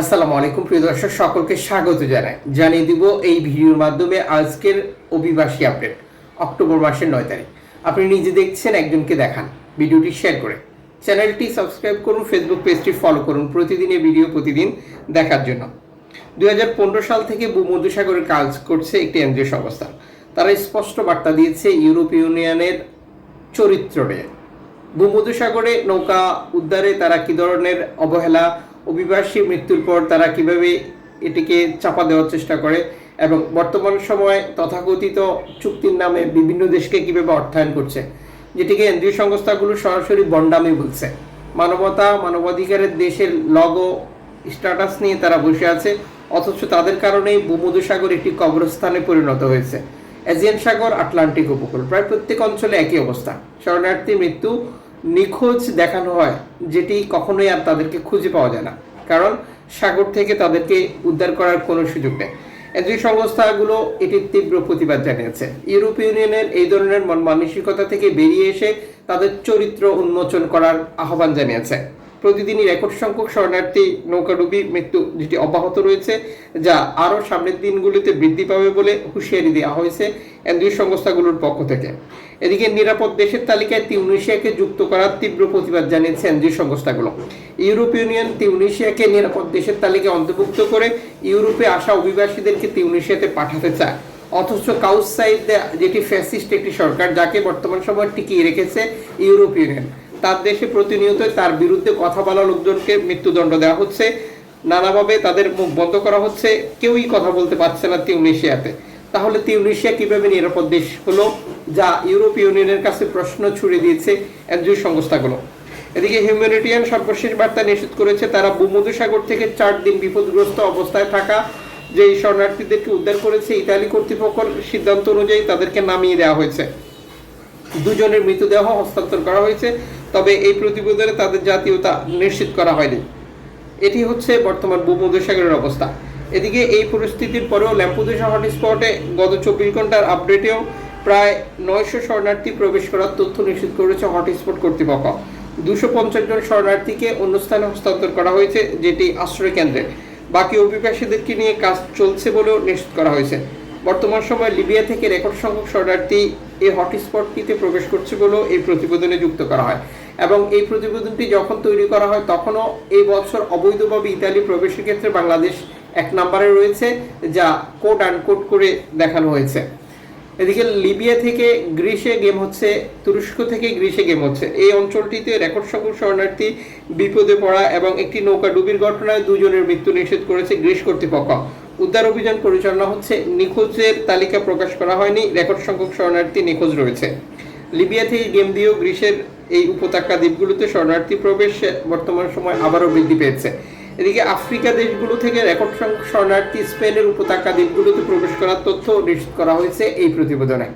আসসালামু আলাইকুম, প্রিয় দর্শক, সকলকে স্বাগত জানাই। জানিয়ে দিব এই ভিডিওর মাধ্যমে আজকের অভিবাসী আপডেট, অক্টোবর মাসের নয় তারিখ। আপনি নিজে দেখছেন, একজনকে দেখান। ভিডিওটি শেয়ার করে। চ্যানেলটি সাবস্ক্রাইব করুন, ফেসবুক পেজটি ফলো করুন, প্রতিদিনের ভিডিও প্রতিদিন দেখার জন্য। দুই হাজার পনেরো সাল থেকে ভূমধ্যসাগরে কাজ করছে একটি এনজিও সংস্থা। তারা স্পষ্ট বার্তা দিয়েছে, ইউরোপ ইউনিয়নের চরিত্র নিয়ে। ভূমধ্যসাগরে নৌকা উদ্ধারে তারা কি ধরনের অবহেলা অভিবাসী মৃত্যুর পর তারা কীভাবে এটিকে চাপা দেওয়ার চেষ্টা করে এবং বর্তমান সময়ে তথাকথিত চুক্তির নামে বিভিন্ন দেশকে কীভাবে অর্থায়ন করছে, যেটিকে কেন্দ্রীয় সংস্থাগুলো সরাসরি বন্ডামি বলছে। মানবতা, মানবাধিকারের দেশের লগো স্ট্যাটাস নিয়ে তারা বসে আছে, অথচ তাদের কারণেই ভূমধ্যসাগর একটি কবরস্থানে পরিণত হয়েছে। এজিয়ান সাগর আটলান্টিক উপকূল, প্রায় প্রত্যেক অঞ্চলে একই অবস্থা। শরণার্থী মৃত্যু নিখোঁজ দেখানো হয়, যেটি কখনোই আর তাদেরকে খুঁজে পাওয়া যায় না। কারণ সাগর থেকে তাদেরকে উদ্ধার করার কোনো সুযোগ নেই। এনজিও সংস্থাগুলো এটির তীব্র প্রতিবাদ জানিয়েছে। ইউরোপ ইউনিয়নের এই ধরনের মন মানসিকতা থেকে বেরিয়ে এসে তাদের চরিত্র উন্মোচন করার আহ্বান জানিয়েছে। প্রতিদিনই রেকর্ড সংখ্যক শরণার্থী নৌকাডুবি মৃত্যু যেটি অব্যাহত রয়েছে, যা আরও সামনের দিনগুলিতে বৃদ্ধি পাবে বলে হুঁশিয়ারি দেওয়া হয়েছে এনজিও সংস্থাগুলোর পক্ষ থেকে। এদিকে নিরাপদ দেশের তালিকায় তিউনিশিয়াকে যুক্ত করার তীব্র প্রতিবাদ জানিয়েছে এনজিও সংস্থাগুলো। ইউরোপ ইউনিয়ন তিউনিশিয়াকে নিরাপদ দেশের তালিকায় অন্তর্ভুক্ত করে ইউরোপে আসা অভিবাসীদেরকে তিউনিশিয়াতে পাঠাতে চায়। অথচ কাউসাইড যেটি ফ্যাসিস্ট একটি সরকার, যাকে বর্তমান সময় টিকিয়ে রেখেছে ইউরোপীয় ইউনিয়ন। তার দেশে প্রতিনিয়ত তার বিরুদ্ধে কথা বলা লোকজনকে মৃত্যুদণ্ড দেওয়া হচ্ছে। নানাভাবে তাদের মুখ বন্ধ করা হচ্ছে। কেউই কথা বলতে পারছে না তিউনিশিয়াতে। তাহলে তিউনিশিয়া কীভাবে নিরাপদ দেশ হলো? যা ইউরোপীয় ইউনিয়নের কাছে প্রশ্ন ছুড়ে দিয়েছে এনজিও সংস্থাগুলো। এদিকে হিউম্যানিটিয়ান সর্বশেষ বার্তা নিশ্চিত করেছে তারা ভূমধ্যসাগর থেকে চার দিন বিপদগ্রস্ত অবস্থায় থাকা যে শরণার্থীদেরকে উদ্ধার করেছে ইতালি কর্তৃপক্ষের সিদ্ধান্ত অনুযায়ী তাদেরকে নামিয়ে দেওয়া হয়েছে। দুজনের মৃতদেহ হস্তান্তর করা হয়েছে। তবে এই প্রতিবেদনে তাদের জাতীয়তা নিশ্চিত করা হয়নি। এটি হচ্ছে বর্তমান ভূমধ্যসাগরের অবস্থা। এদিকে এই পরিস্থিতির পরেও ল্যাম্পুদেশা হটস্পটে গত চব্বিশ ঘণ্টার আপডেটেও প্রায় নয়শো শরণার্থী প্রবেশ করার তথ্য নিশ্চিত করেছে হটস্পট কর্তৃপক্ষ। দুশো পঞ্চাশ জন শরণার্থীকে অন্য স্থানে হস্তান্তর করা হয়েছে, যেটি আশ্রয় কেন্দ্রে বাকি অভিবাসীদেরকে নিয়ে কাজ চলছে বলেও নিশ্চিত করা হয়েছে। বর্তমান সময়ে লিবিয়া থেকে রেকর্ড সংখ্যক শরণার্থী এই হটস্পটটিতে প্রবেশ করছে বলেও এই প্রতিবেদনে যুক্ত করা হয়। এবং এই প্রতিবেদনটি যখন তৈরি করা হয়, তখনও এই বছর অবৈধভাবে ইতালি প্রবেশের ক্ষেত্রে বাংলাদেশ এক নম্বরে রয়েছে, যা কোড আনকোড করে দেখানো হয়েছে। এদিকে লিবিয়া থেকে গ্রিসে গেম হচ্ছে, তুরস্ক থেকে গ্রিসে গেম হচ্ছে। এই অঞ্চলটিতে রেকর্ড সংখ্যক শরণার্থী বিপদে পড়া এবং একটি নৌকা ডুবির ঘটনায় দুজনের মৃত্যু নিষেধ করেছে গ্রিস কর্তৃপক্ষ। উদ্ধার অভিযান পরিচালনা হচ্ছে নিখোঁজের তালিকা প্রকাশ করা হয়নি, রেকর্ড সংখ্যক শরণার্থী নিখোঁজ রয়েছে। লিবিয়া থেকে গেম দিয়েও গ্রিসের এই উপত্যকা দ্বীপগুলোতে শরণার্থী প্রবেশ বর্তমান সময় আবারও বৃদ্ধি পেয়েছে। এদিকে আফ্রিকা দেশগুলো থেকে রেকর্ড সংখ্যক শরণার্থী স্পেনের উপত্যকা দ্বীপগুলোতে প্রবেশ করার তথ্য নিশ্চিত করা হয়েছে এই প্রতিবেদনে।